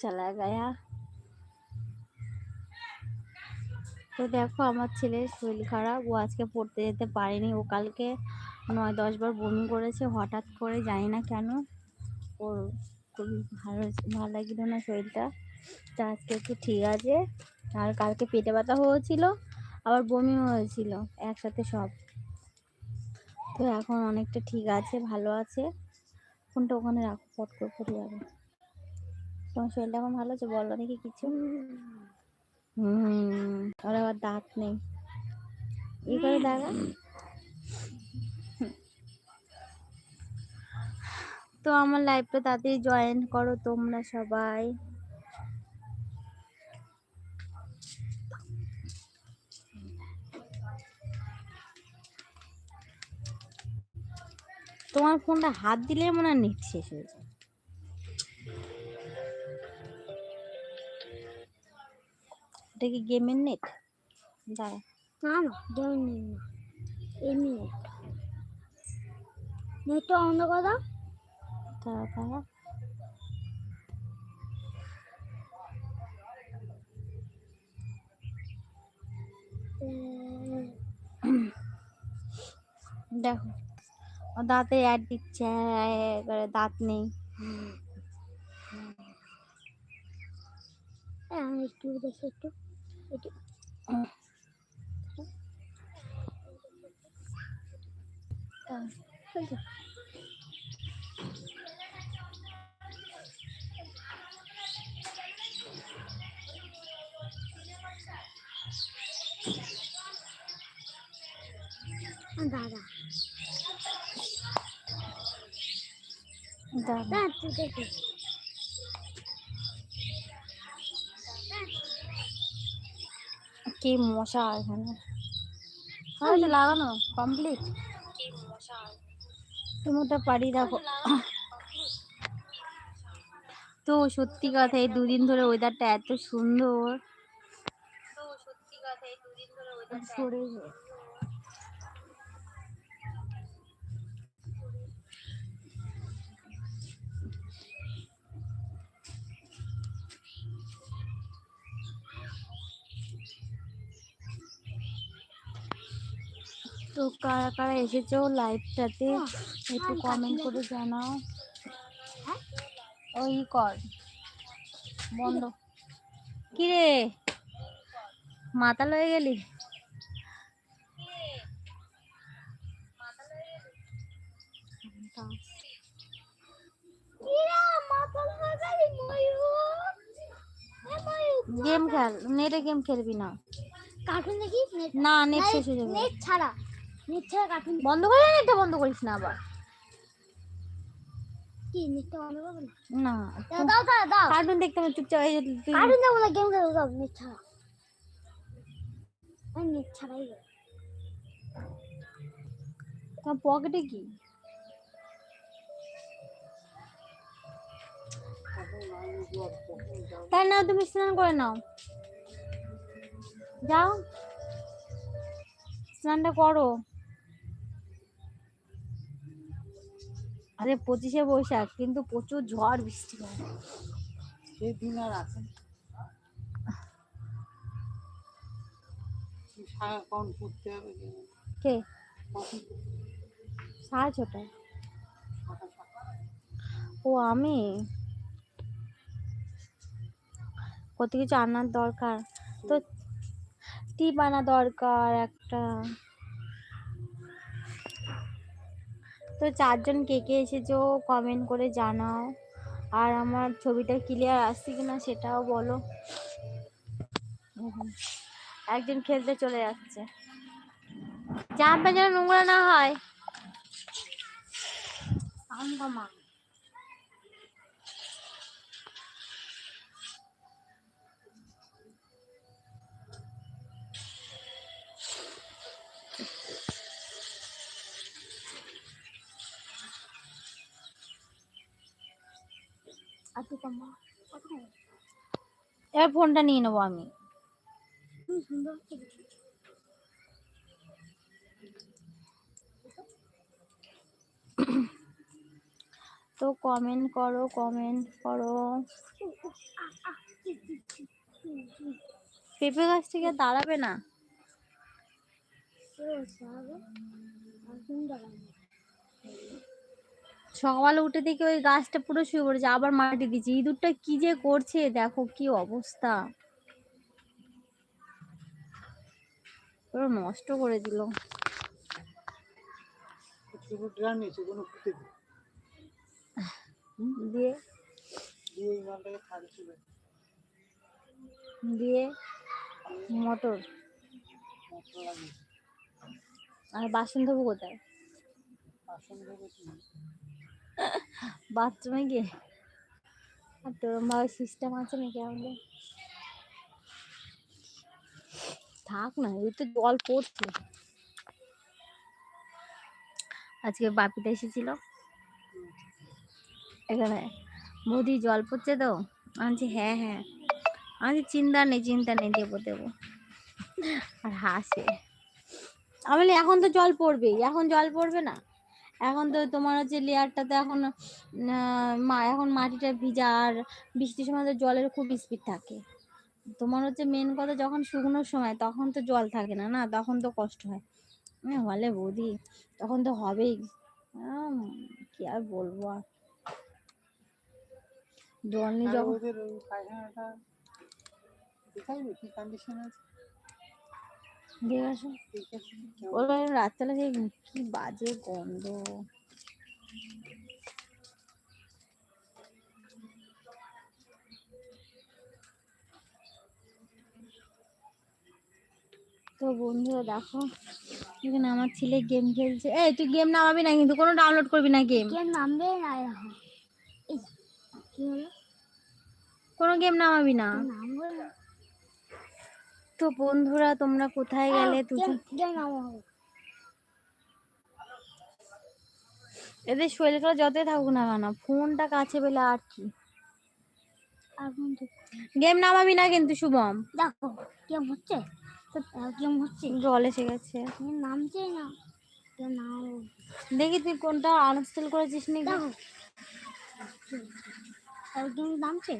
চলা গায়া তো দেখো, আমার ছেলের শরীর খারাপ। ও আজকে পড়তে যেতে পারেনি। ও কালকে নয় দশ বার বমি করেছে। হঠাৎ করে জানি না কেন ওর খুবই ভালো ভালো লাগছিল না শরীরটা। তা আজকে একটু ঠিক আছে। আর কালকে পেটে ব্যথা হয়েছিল, আবার বমিও হয়েছিল, একসাথে সব। তো এখন অনেকটা ঠিক আছে, ভালো আছে। ফোনটা ওখানে রাখো পট করে পড়ে যাবে। তোমার শরীরটা এখন ভালো আছে? বলো দেখি কিছু। হুম। ওর আবার দাঁত নেই। ই করে দেখা। তো আমার লাইফটা তাড়াতাড়ি জয়েন করো তোমরা সবাই। তোমার ফোনটা হাত দিলে মনে হয় নেট শেষ হয়ে যায়। এটা কি গেমের নেট? দাঁড়া। না এমনি নেট। নেটটা অন্ধ কথা দাঁড়া দাঁড়া। দেখো। দাঁতে অ্যাড দিচ্ছে করে দাঁত নেই একটু দেখি একটু একটু যে। আ, দাদা দাঁড়া দাদা তুই দেখি কি মশা এখানে? লাগানো কমপ্লিট তুমি ওটা পারি দেখো তো সত্যি কথা এই দুদিন ধরে ওয়েদারটা এত সুন্দর। তো সত্যি কথা এই দুদিন ধরে ওয়েদারটা তো কারা কারা এসেছ লাইভটাতে একটু কমেন্ট করে জানাও। ওই কর। বন্ধ। কিরে? মাতাল হয়ে গেলি? ময়ূর? গেম খেল নেটে গেম খেলবি না। কার্টুন দেখি? না নেট শেষ হয়ে যাবে। নেট ছাড়া। নেট ছাড়া কার্টুন বন্ধ করে নেটটা বন্ধ করিস না আবার। কি করব না? দাও দাও দাও দাও। কার্টুন দেখতে চুপচাপ এই কার্টুন দেখব না গেম দাও আমি। পকেটে কি? তাই না তুমি স্নান করে নাও। যাও। স্নানটা করো। আরে পঁচিশে বৈশাখ কিন্তু প্রচুর ঝড় বৃষ্টি হয়। সেই দিন আর আছে। কি সাড়ে ছটায়। ও আমি? কত কিছু আনার দরকার? তো টিপ আনা দরকার একটা। তো চারজন কে কে এসেছ কমেন্ট করে জানাও। আর আমার ছবিটা ক্লিয়ার আসছে কিনা সেটাও বলো। একজন খেলতে চলে যাচ্ছে। জামা যেন নোংরা না হয়? সাউন্ড এবার ফোনটা নিয়ে নেব আমি। তো কমেন্ট করো কমেন্ট করো। পেঁপে গাছ থেকে দাঁড়াবে না? সকালে উঠে দেখি ওই গাছটা পুরো শুয়ে পড়েছে আবার মাটি দিচ্ছে ইঁদুরটা কি যে করছে দেখো কি অবস্থা। পুরো নষ্ট করে দিল। দিয়ে? মটর। আর বাসন ধোবো কোথায় বাসন বাথরুমে গিয়ে। আর তোর ভাবে সিস্টেম আছে নাকি আমাদের? থাক না, এই তো জল পড়ছে। আজকে বাপিটা এসেছিল। এখানে বৌদি জল পড়ছে তো? আনছি হ্যাঁ হ্যাঁ। আমি চিন্তা নেই চিন্তা নেই, দেবো দেবো। আর হাসে। আমি এখন তো জল পড়বেই, এখন জল পড়বে না। এখন তো তোমার হচ্ছে লেয়ারটাতে এখন মা এখন মাটিটা ভিজা আর বৃষ্টির সময় তো জলের খুব স্পিড থাকে। তোমার হচ্ছে মেন কথা যখন শুকনোর সময় তখন তো জল থাকে না না? তখন তো কষ্ট হয়। হ্যাঁ বলে বৌদি তখন তো হবেই। কি আর বলব আর? জল নিয়ে যখন দিয়ে আসো? ওর রাত্রেবেলা যে কি বাজে গন্ধ। তো বন্ধুরা দেখো এখানে আমার ছেলে গেম খেলছে। এই তুই গেম নামাবি না কিন্তু কোনো ডাউনলোড করবি না গেম কে নামবে না কোনো গেম নামাবি না। তো বন্ধুরা তোমরা কোথায় গেলে? এদের শরীর খারাপ যতই থাকুক না কেন ফোনটা কাছে পেলে আর কি। গেম নামাবি না কিন্তু শুভম। দেখো কেম হচ্ছে? কেম হচ্ছে? জল এসে গেছে। নামছে না। দেখি তুই কোনটা আনস্টল করেছিস কেম নামছে?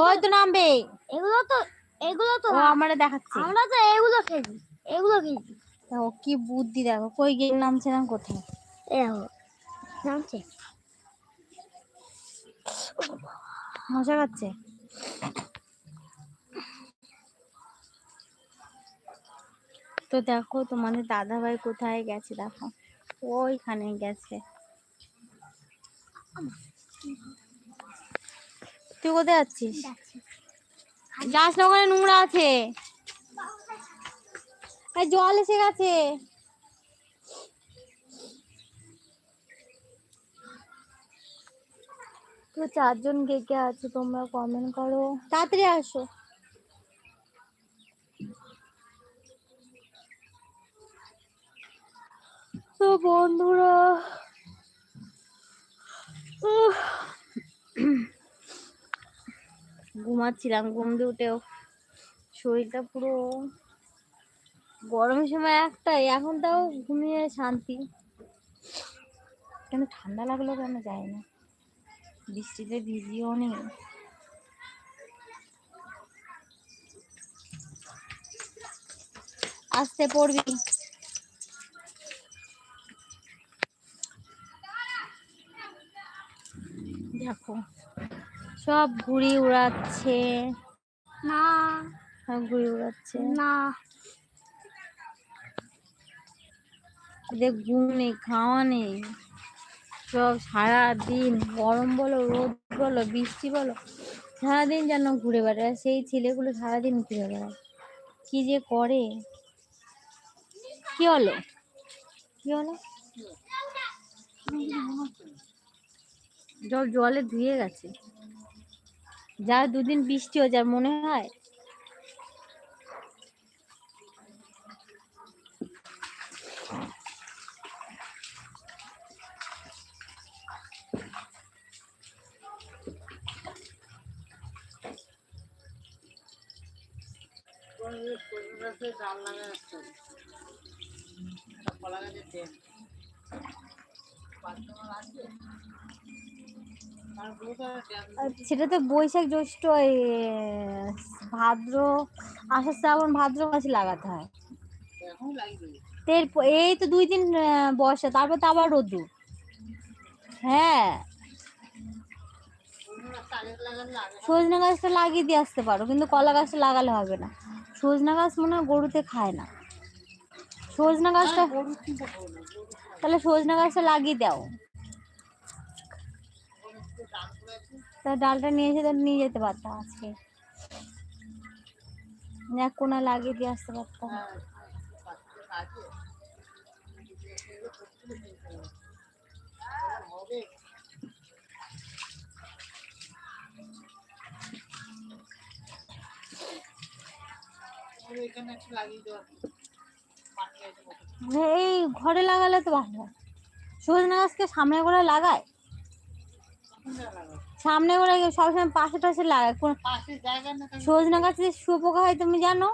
ওই তো নামবে এগুলো তো এগুলো তো আমারে দেখাচ্ছে। আমরা তো এগুলো খেলি এগুলো খেলি দেখো কি বুদ্ধি দেখো কই গেম নামছে না কোথায়? দেখো নামছে। মজা পাচ্ছে তো দেখো তোমাদের দাদা ভাই কোথায় গেছে দেখো। ওইখানে গেছে। তুই কোথায় যাচ্ছে। যাস না ওখানে নোংরা আছে। জল এসে গেছে। তো চারজন কে কে আছে তোমরা কমেন্ট করো। তাড়াতাড়ি আসো। তো বন্ধুরা ঘুমাচ্ছিলাম, ঘুম দিয়ে উঠেও। শরীরটা পুরো গরমের সময় একটাই, এখন তাও ঘুমিয়ে শান্তি। কেন ঠান্ডা লাগল কেন যায় না। বৃষ্টিতে ভিজিও নেই আসতে পড়বি। দেখো। সব ঘুড়ি উড়াচ্ছে। না। সব ঘুড়ি উড়াচ্ছে। না। এদের ঘুম নেই খাওয়া নেই। সব সারাদিন গরম বলো রোদ বলো বৃষ্টি বলো সারাদিন যেন ঘুরে বেড়ায়। সেই ছেলেগুলো সারাদিন ঘুরে বেড়ায়। কি যে করে? কি হলো? কি হলো? জল জলে ধুয়ে গেছে। যা দুদিন বৃষ্টি হয়ে যার মনে হয়। সজনে লাগা গাছের সেটা তো বৈশাখ জ্যৈষ্ঠ ভাদ্র, আষাঢ় শ্রাবণ, ভাদ্র মাসে লাগাতে হয়। এই তো দুই দিন বর্ষা, তারপর তো আবার রোদ্দুর। হ্যাঁ। সজনে গাছটা লাগিয়ে দিয়ে আসতে পারো, কিন্তু কলা গাছটা লাগালে হবে না। সজনা গাছ মনে হয় গরুতে খায় না। সজনা গাছটা তাহলে সজনা গাছটা লাগিয়ে দাও। ওখানে একটু ডাল পড়ে আছে তা ডালটা নিয়ে এসে তো নিয়ে যেতে পারতাম আজকে। এক কোনা লাগিয়ে দিয়ে আসতে পারতাম। হ্যাঁ কাস্টমার আছে হবে ওর এখানে একটু লাগিয়ে দেওয়া মাটি আছে মতো এই ঘরে লাগালে তো ভালো হয় সজনা গাছকে সামনে করে লাগায়। সামনে করে সবসময় পাশে টাশে লাগায়। সজনা গাছে শুয়োপোকা হয় তুমি জানো?